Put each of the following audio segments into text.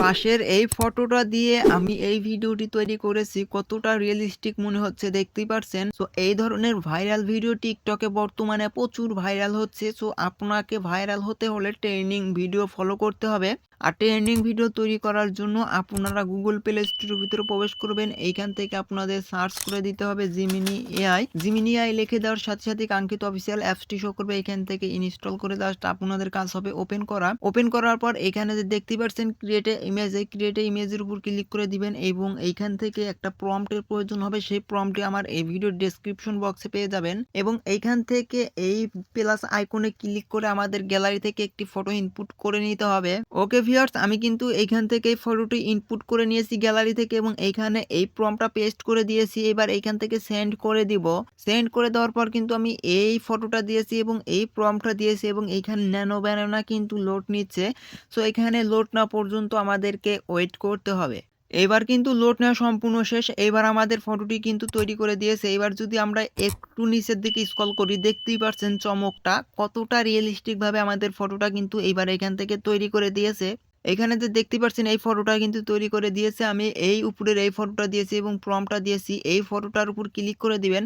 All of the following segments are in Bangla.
পাশের এই ফটোটা দিয়ে আমি এই ভিডিওটি তৈরি করেছি। কতটা রিয়েলিস্টিক মনে হচ্ছে দেখতেই পারছেন? তো এই ধরনের ভাইরাল ভিডিও টিকটকে বর্তমানে প্রচুর ভাইরাল হচ্ছে। সো আপনাকে ভাইরাল হতে হলে ট্রেনিং ভিডিও ফলো করতে হবে। আর ট্রেনিং ভিডিও তৈরি করার জন্য আপনারা গুগল প্লে স্টোরের ভিতরে প্রবেশ করবেন। এইখান থেকে আপনাদের সার্চ করে দিতে হবে জিমিনি এআই জিমিনি এআই লিখে দেওয়ার সাথে সাথে কাঙ্ক্ষিত অফিসিয়াল অ্যাপসটি শো করবে। এখান থেকে ইনস্টল করে জাস্ট আপনাদের কাজ হবে ওপেন করা। ওপেন করার পর এখানে যে দেখতে পাচ্ছেন ক্রিয়েট ইমেজ এই ক্রিয়েট ইমেজের উপর ক্লিক করে দিবেন এবং এইখান থেকে একটা প্রম্পটের প্রয়োজন হবে। সেই প্রম্পটটি আমার এই ভিডিওর ডেসক্রিপশন বক্সে পেয়ে যাবেন এবং এইখান থেকে এই প্লাস আইকনে ক্লিক করে আমাদের গ্যালারি থেকে একটি ফটো ইনপুট করে নিতে হবে। ওকে ভিউয়ার্স আমি কিন্তু এইখান থেকে এই ফটোটি ইনপুট করে নিয়েছি গ্যালারি থেকে এবং এইখানে এই প্রমটা পেস্ট করে দিয়েছি। এবার এইখান থেকে সেন্ড করে দিব। সেন্ড করে দেওয়ার পর কিন্তু আমি এই ফটোটা দিয়েছি এবং এই প্রমটা দিয়েছি এবং এইখানে ন্যানো ব্যানানা কিন্তু লোড নিচ্ছে। সো এখানে লোড না পর্যন্ত আমাদেরকে ওয়েট করতে হবে। এবার কিন্তু লোড নেওয়া সম্পূর্ণ শেষ। এবার আমাদের ফটোটি কিন্তু তৈরি করে দিয়েছে। এবার যদি আমরা একটু নিচের দিকে স্কল করি, দেখতেই পারছেন চমকটা। কতটা রিয়েলিস্টিক ভাবে আমাদের ফটোটা কিন্তু এইবার এখান থেকে তৈরি করে দিয়েছে। এখানে যে দেখতে পাচ্ছেন এই ফটোটা কিন্তু তৈরি করে দিয়েছে। আমি এই উপরের এই ফটোটা দিয়েছি এবং প্রমটা দিয়েছি। এই ফটোটার উপর ক্লিক করে দিবেন।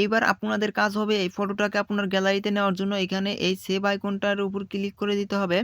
এইবার আপনাদের কাজ হবে এই ফটোটাকে আপনার গ্যালারিতে নেওয়ার জন্য। এখানে এই সেভ আইকনটার উপর ক্লিক করে দিতে হবে।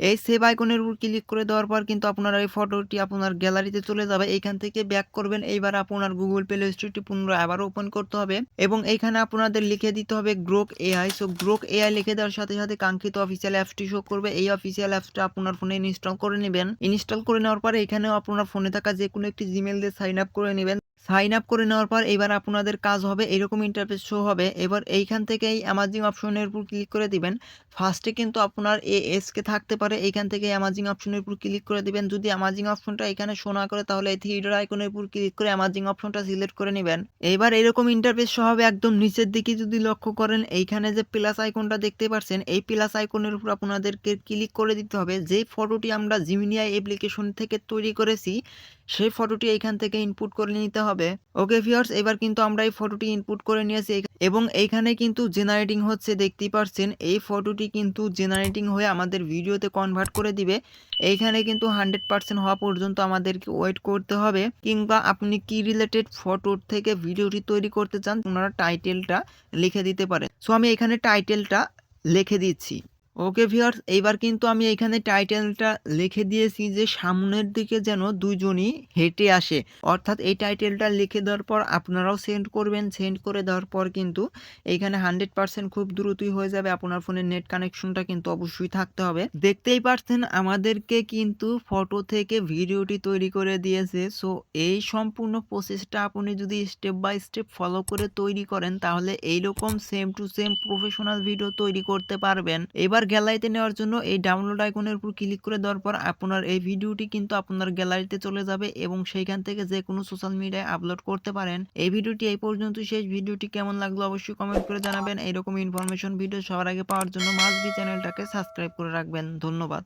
এই সেভ আইকনের উপর ক্লিক করে দেওয়ার পর কিন্তু আপনার এই ফটোটি আপনার গ্যালারিতে চলে যাবে। এইখান থেকে ব্যাক করবেন। এইবার আপনার গুগল প্লে স্টোরটি পুনরায় আবার ওপেন করতে হবে এবং এইখানে আপনাদের লিখে দিতে হবে Grok AI so Grok AI লিখে দেওয়ার সাথে সাথে কাঙ্ক্ষিত অফিসিয়াল অ্যাপসটি শো করবে। এই অফিসিয়াল অ্যাপসটা আপনার ফোনে ইনস্টল করে নেবেন। ইনস্টল করে নেওয়ার পরে এখানেও আপনার ফোনে থাকা যে কোনো একটি জিমেল দিয়ে সাইন আপ করে নেবেন। সাইন আপ করে নেওয়ার পর এবার আপনাদের কাজ হবে, এরকম ইন্টারফেস শো হবে। এবার এইখান থেকে এই অ্যামাজিং অপশনের উপর ক্লিক করে দিবেন। ফার্স্টে কিন্তু আপনার এ এসকে থাকতে পারে, এইখান থেকে অ্যামাজিং অপশনের উপর ক্লিক করে দিবেন। যদি অ্যামাজিং অপশনটা এখানে শো না করে, তাহলে এই থ্রি আইকনের উপর ক্লিক করে অ্যামাজিং অপশনটা সিলেক্ট করে নেবেন। এবার এরকম ইন্টারফেস শো হবে একদম নিচের দিকে যদি লক্ষ্য করেন, এইখানে যে প্লাস আইকনটা দেখতে পাচ্ছেন, এই প্লাস আইকনের উপর আপনাদেরকে ক্লিক করে দিতে হবে। যেই ফটোটি আমরা জিমিনিয়াই অ্যাপ্লিকেশন থেকে তৈরি করেছি, সেই ফটোটি এইখান থেকে ইনপুট করে নিতে হবে ওকে ভিউয়ার্স এবার কিন্তু আমরা এই ফটোটি ইনপুট করে নিয়েছি। এবং এইখানে কিন্তু জেনারেটিং হচ্ছে, দেখতেই পারছেন। এই ফটোটি কিন্তু জেনারেটিং হয়ে আমাদের ভিডিওতে কনভার্ট করে দিবে। এইখানে কিন্তু হান্ড্রেড পার্সেন্ট হওয়া পর্যন্ত আমাদেরকে ওয়েট করতে হবে। কিংবা আপনি কি রিলেটেড ফটোর থেকে ভিডিওটি তৈরি করতে চান, ওনারা টাইটেলটা লিখে দিতে পারেন। সো আমি এখানে টাইটেলটা লিখে দিচ্ছি। ওকে ভিউয়ার্স, এইবার কিন্তু আমি এখানে টাইটেলটা লিখে দিয়েছি যে সামনের দিকে যেন দুজনই হেঁটে আসে। অর্থাৎ এই টাইটেলটা লিখে দেওয়ার পর আপনারাও সেন্ড করবেন। সেন্ড করে দেওয়ার পর কিন্তু এইখানে হান্ড্রেড পার্সেন্ট খুব দ্রুতই হয়ে যাবে। আপনার ফোনের নেট কানেকশনটা কিন্তু অবশ্যই থাকতে হবে। দেখতেই পারছেন আমাদেরকে কিন্তু ফটো থেকে ভিডিওটি তৈরি করে দিয়েছে। সো এই সম্পূর্ণ প্রসেসটা আপনি যদি স্টেপ বাই স্টেপ ফলো করে তৈরি করেন, তাহলে এইরকম same to same professional video তৈরি করতে পারবেন। এবার গ্যালারিতে নেওয়ার জন্য এই ডাউনলোড আইকনের উপর ক্লিক করে দেওয়ার পর আপনার এই ভিডিওটি কিন্তু আপনার গ্যালারিতে চলে যাবে এবং সেইখান থেকে যে কোনো সোশ্যাল মিডিয়ায় আপলোড করতে পারেন। এই ভিডিওটি এই পর্যন্ত শেষ ভিডিওটি কেমন লাগল অবশ্যই কমেন্ট করে জানাবেন। এইরকম ইনফরমেশন ভিডিও সবার আগে পাওয়ার জন্য মাস বি চ্যানেলটাকে সাবস্ক্রাইব করে রাখবেন। ধন্যবাদ।